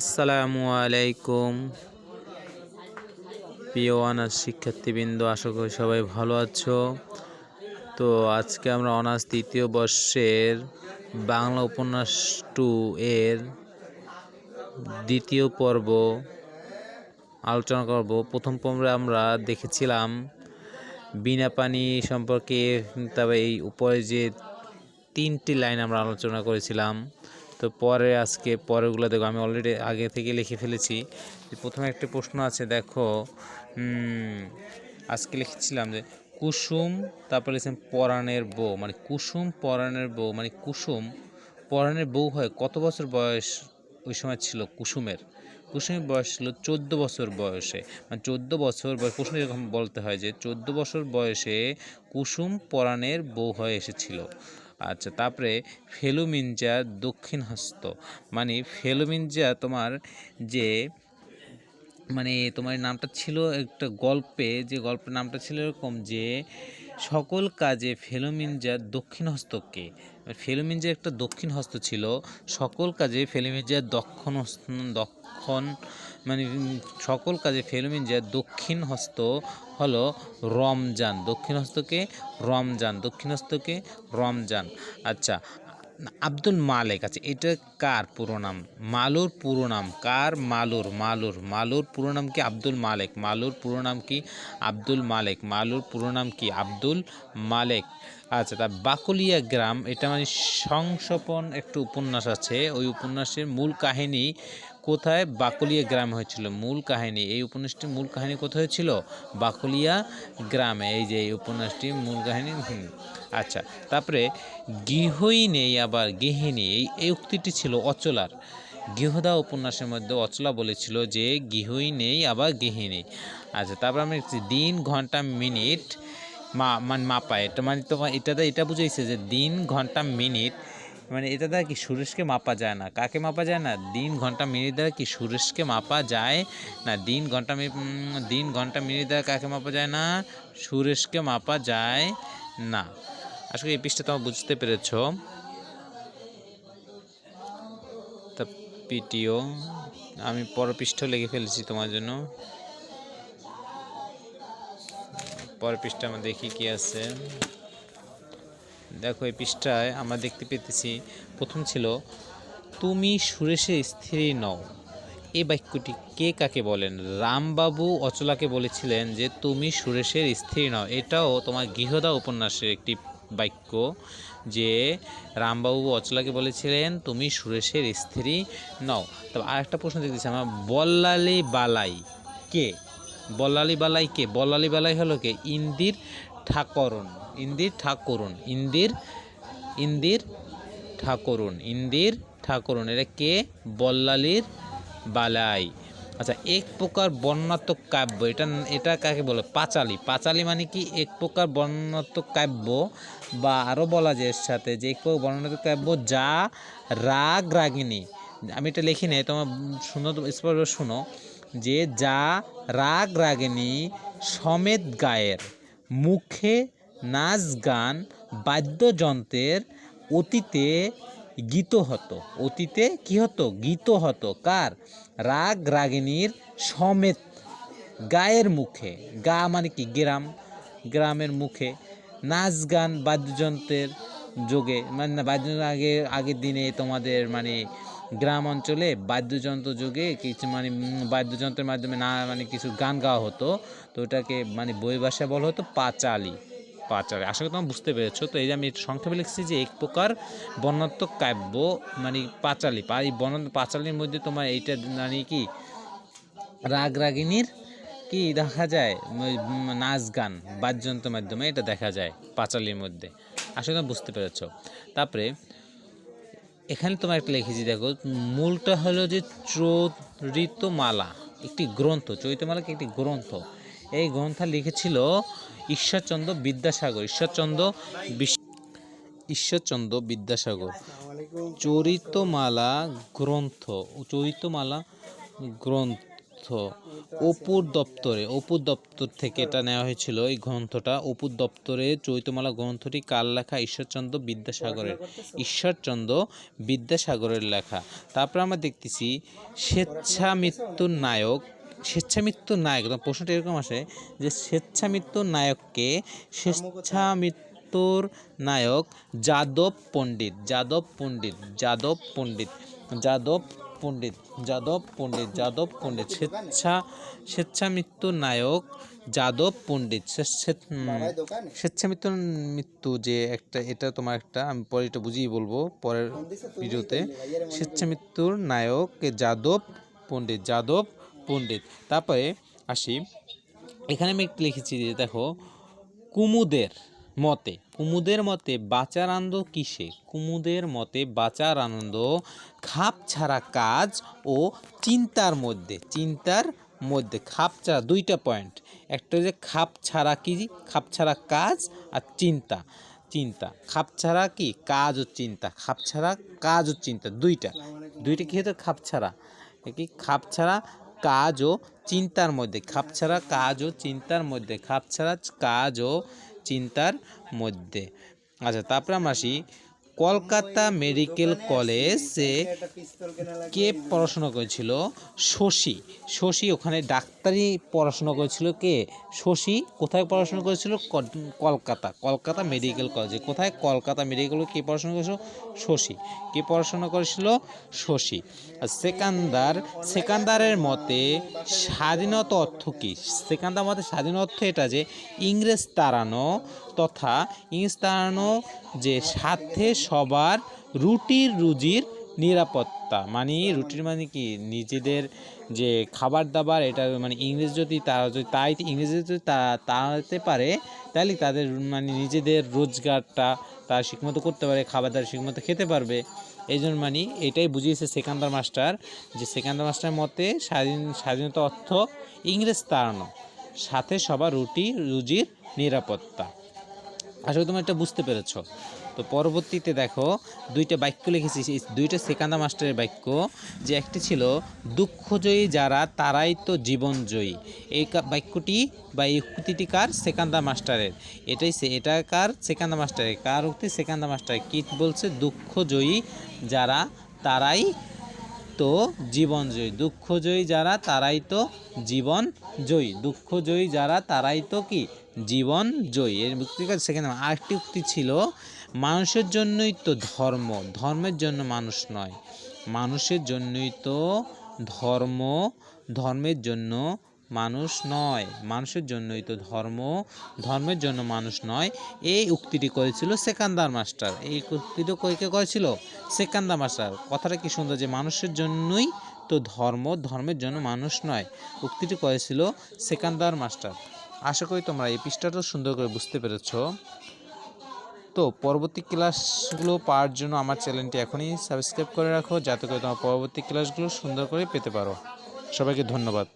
আসসালামু আলাইকুম। প্রিয় অনার্স শিক্ষার্থীবৃন্দ, আশা করি সবাই ভালো আছো। তো আজকে আমরা অনার্স তৃতীয় বর্ষের বাংলা উপন্যাস টু এর দ্বিতীয় পর্ব আলোচনা করব। প্রথম পর্বে আমরা দেখেছিলাম বিনা পানি সম্পর্কে, তবে এই উপরে যে তিনটি লাইন আমরা আলোচনা করেছিলাম তো পরে আজকে পরেরগুলো দেখো, আমি অলরেডি আগে থেকে লিখে ফেলেছি। প্রথমে একটা প্রশ্ন আছে, দেখো আজকে লিখেছিলাম যে, কুসুম, তারপরে লিখেছিলাম পরাণের বউ। মানে কুসুম, পরাণের বউ মানে কুসুম, পরাণের বউ হয় কত বছর বয়স ওই সময় ছিল কুসুমের? কুসুমের বয়স ছিল চোদ্দ বছর বয়সে। মানে চোদ্দ বছর বয়স প্রশ্ন এরকম বলতে হয় যে, চোদ্দ বছর বয়সে কুসুম, পরাণের বউ হয়ে এসেছিল। আচ্ছা তারপরে ফেলুমিনজা দক্ষিণ হস্ত মানে ফেলুমিনজা তোমার যে মানে তোমার নামটা ছিল একটা গল্পে, যে গল্পের নামটা ছিল এরকম যে, সকল কাজে ফেলুমিনজা দক্ষিণ হস্তকে ফেলুমিনজা একটা দক্ষিণ হস্ত ছিল, সকল কাজে ফেলুমিনজা দক্ষিণ হস্ত, দক্ষণ মানে সকল কাজে ফেলুমিনজা দক্ষিণ হস্ত হলো রমজান। দক্ষিণ হস্তকে রমজান, দক্ষিণ হস্তকে রমজান। আচ্ছা আব্দুল মালেক আছে। এটা কার পুরো নাম? মালুর পুরো নাম। কার মালুর? মালুর। মালুর পুরো নাম কি আব্দুল মালেক? মালুর পুরো নাম কি আব্দুল মালেক? মালুর পুরো নাম কি আব্দুল মালেক? আচ্ছা তা বাকুলিয়া গ্রাম, এটা মানে সংসপন একটু উপন্যাস আছে। ওই উপন্যাসের মূল কাহিনী কোথায়? বাকলিয়া গ্রামে হয়েছিল। মূল কাহিনী, এই উপন্যাসটির মূল কাহিনী কোথায় হয়েছিল বাকলিয়া গ্রামে। এই যে এই উপন্যাসটির মূল কাহিনী আচ্ছা। তারপরে গৃহই নেই আবার, গৃহিণী। এই এই উক্তিটি ছিল অচলার। গৃহদা উপন্যাসের মধ্যে অচলা বলেছিল যে গৃহই নেই আবার গৃহিণী। আচ্ছা তারপর আমি দিন, ঘণ্টা, মিনিট, মা মানে মাপা। এটা মানে তোমার এটাতে এটা বুঝাইছে যে দিন, ঘণ্টা, মিনিট মানে এটা দ্বারা কি সুরেশকে মাপা যায় না? কাকে মাপা যায় না? দিন ঘণ্টা মিনিট দ্বারা কি সুরেশকে মাপা যায় না? দিন ঘণ্টা দিন ঘণ্টা মিনিট দ্বারা কাকে মাপা যায় না? সুরেশকে মাপা যায় না। আসলে এই পৃষ্ঠা তোমরা বুঝতে পেরেছ। তা পিটিও, আমি পর পৃষ্ঠা লিখে ফেলেছি তোমার জন্য। পরের পৃষ্ঠা আমরা দেখি কি আছে। দেখো, এই পৃষ্ঠায় আমরা দেখতে পেতেছি, প্রথম ছিল, তুমি সুরেশের স্ত্রী নও। এই বাক্যটি কে কাকে বলেন? রামবাবু অচলাকে বলেছিলেন যে, তুমি সুরেশের স্ত্রী নও। এটাও তোমার গৃহদা উপন্যাসের একটি বাক্য, যে রামবাবু অচলাকে বলেছিলেন, তুমি সুরেশের স্ত্রী নও। তবে আরেকটা প্রশ্ন দেখতেছি আমার বল্লালি বালাই কে? বল্লালি বালাই কে? বল্লালি বালাই হলো কে? ইন্দির ঠাকরুন, ইন্দির ঠাকুরুন, ইন্দির ইন্দির ঠাকুরুন ইন্দির ঠাকুরুন। এটা কে? বল্লালির বালাই। আচ্ছা এক প্রকার বর্ণাত্মক কাব্য, এটা এটা কাকে বলে? পাঁচালি। পাঁচালি মানে কি? এক প্রকার বর্ণাত্মক কাব্য বা আরও বলা যায় এর সাথে যে এক প্রকার বর্ণাত্মক কাব্য, যা রাগ রাগিনী। আমি এটা লিখি নাই, তোমার শুনো স্পষ্ট শুনো। যে যা রাগ রাগিনী সমেত গায়ের। মুখে নাচ গান বাদ্যযন্ত্রের অতীতে গীত হতো। অতীতে কি হতো? গীত হতো। কার? রাগ রাগিনীর সমেত গায়ের মুখে। গা মানে কি? গ্রাম। গ্রামের মুখে। নাচ গান বাদ্যযন্ত্রের যোগে। মানে না, বাদ্যযন্ত্র আগে আগের দিনে তোমাদের মানে গ্রাম অঞ্চলে বাদ্যযন্ত্র যুগে কিছু মানে বাদ্যযন্ত্রের মাধ্যমে না মানে কিছু গান গাওয়া হতো। তো ওটাকে মানে বই ভাষায় বলা হতো পাঁচালি। পাঁচালি, আশা করি তোমরা বুঝতে পেরেছ। তো এই যে আমি সংক্ষেপে লিখছি যে এক প্রকার বর্ণাত্মক কাব্য মানে পাঁচালি। এই বর্ণ, পাঁচালির মধ্যে তোমার এইটা মানে কি? রাগ রাগিনীর কি দেখা যায়? নাচ গান, বাদ্যযন্ত্রের মাধ্যমে এটা দেখা যায় পাঁচালির মধ্যে। আসলে বুঝতে পেরেছ। তারপরে এখানে তোমার একটা লিখেছি দেখো মূলটা হলো যে চরিতমালা একটি গ্রন্থ চরিতমালাকে একটি গ্রন্থ। এই গ্রন্থ লিখেছিল ঈশ্বরচন্দ্র বিদ্যাসাগর ঈশ্বরচন্দ্র ঈশ্বরচন্দ্র বিদ্যাসাগর। চরিতমালা গ্রন্থ চরিতমালা গ্রন্থ। গ্রন্থ অপুর দপ্তরে, অপুর দপ্তর থেকে এটা নেওয়া হয়েছিল, এই গ্রন্থটা অপুর দপ্তরে চৈতমালা গ্রন্থটি কার লেখা? ঈশ্বরচন্দ্র বিদ্যাসাগরের। ঈশ্বরচন্দ্র বিদ্যাসাগরের লেখা। তারপর আমরা দেখতেছি স্বেচ্ছা মৃত্যুর নায়ক স্বেচ্ছা মৃত্যুর নায়ক প্রশ্নটা এরকম আসে যে স্বেচ্ছা মৃত্যুর নায়ককে স্বেচ্ছা মৃত্যুর নায়ক যাদব পণ্ডিত যাদব পণ্ডিত যাদব পণ্ডিত, যাদব পণ্ডিত যাদব পণ্ডিত যাদব, পণ্ডিত স্বেচ্ছা স্বেচ্ছা মৃত্যুর নায়ক, যাদব, পণ্ডিত সে- সে- স্বেচ্ছা মৃত্যুর মৃত্যু যে একটা, এটা তোমার একটা, আমি পরে এটা বুঝিয়ে বলব পরের ভিডিওতে। স্বেচ্ছা মৃত্যুর নায়ক যাদব, পণ্ডিত যাদব, পণ্ডিত। তারপরে আসি। এখানে আমি লিখেছি যে দেখো, কুমুদের মতে, কুমুদের মতে বাঁচার আনন্দ কিসে? কুমুদের মতে বাঁচার আনন্দ খাপ ছাড়া কাজ ও চিন্তার মধ্যে। চিন্তার মধ্যে খাপ ছাড়া দুইটা পয়েন্ট একটা যে খাপ ছাড়া কি? খাপ ছাড়া কাজ আর চিন্তা। চিন্তা। খাপ ছাড়া কি? কাজ ও চিন্তা। খাপ ছাড়া কাজ ও চিন্তা দুইটা। দুইটা কি হতো? খাপ ছাড়া। কি? খাপ ছাড়া কাজ ও চিন্তার মধ্যে। খাপ ছাড়া কাজ ও চিন্তার মধ্যে। খাপ ছাড়া কাজ ও চিন্তার মধ্যে। আচ্ছা তারপরে আমরা আসি কলকাতা মেডিকেল কলেজে কে পড়াশোনা করেছিল? শশী। শশী ওখানে ডাক্তারি পড়াশোনা করেছিল কে? শশী, কোথায় পড়াশোনা করেছিল? কলকাতা। কলকাতা মেডিকেল কলেজে। কোথায়? কলকাতা মেডিকেল কে পড়াশোনা করেছিল? শশী। কে পড়াশোনা করেছিল? শশী। আর সেকান্দার, সেকান্দারের মতে স্বাধীনতা অর্থ কী? সেকান্দার মতে স্বাধীন অর্থ এটা যে ইংরেজ তাড়ানো তথা ইংরেজ তাড়ানো যে সাথে সবার রুটির রুজির নিরাপত্তা। মানে রুটির মানে কি? নিজেদের যে খাবার দাবার এটা মানে ইংরেজ যদি তারা যদি তাই ইংরেজ যদি তা- তাড়াতে পারে তাহলে তাদের মানে নিজেদের রোজগারটা তারা ঠিকমতো করতে পারে, খাবার দাবার ঠিকমতো খেতে পারবে। এই জন্য মানে এটাই বুঝিয়েছে সেকান্দার মাস্টার, যে সেকান্দার মাস্টার মতে স্বাধীন, স্বাধীনতা অর্থ ইংরেজ তাড়ানো, সাথে সবার রুটি, রুজির নিরাপত্তা। আসলে তুমি এটা বুঝতে পেরেছ। তো পরবর্তীতে দেখো দুইটা বাক্য লিখেছি দুইটা সেকান্দা মাস্টারের বাক্য, যে একটি ছিল, দুঃখজয়ী যারা, তারাই তো জীবনজয়ী। এই বাক্যটি বা এই উক্তিটি কার? সেকান্দা মাস্টারের। এটাই সে, এটা কার? সেকান্দা মাস্টারের। কার উক্তি? সেকান্দা মাস্টারের কি বলছে? দুঃখজয়ী যারা, তারাই তো জীবনজয়ী। দুঃখজয়ী যারা, তারাই তো জীবন জয়ী দুঃখজয়ী যারা, তারাই তো কি? জীবন জয়ী এর মুক্তিকার সেখানে আরেকটি উক্তি ছিল মানুষের জন্যই তো ধর্ম, ধর্মের জন্য মানুষ নয়। মানুষের জন্যই তো ধর্ম, ধর্মের জন্য মানুষ নয়। মানুষের জন্যই তো ধর্ম, ধর্মের জন্য মানুষ নয়। এই উক্তিটি করেছিল সেকান্দার মাস্টার। এই উক্তিটি কইকে করেছিল? সেকান্দার মাস্টার। কথাটা কি সুন্দর যে মানুষের জন্যই তো ধর্ম, ধর্মের জন্য মানুষ নয়। উক্তিটি করেছিল সেকান্দার মাস্টার। আশা করি তোমরা এই পৃষ্ঠাটা সুন্দর করে বুঝতে পেরেছ। তো পরবর্তী ক্লাসগুলো পাওয়ার জন্য আমার চ্যানেলটি এখনই সাবস্ক্রাইব করে রাখো, যাতে করে তোমার পরবর্তী ক্লাসগুলো সুন্দর করে পেতে পারো। সবাইকে ধন্যবাদ।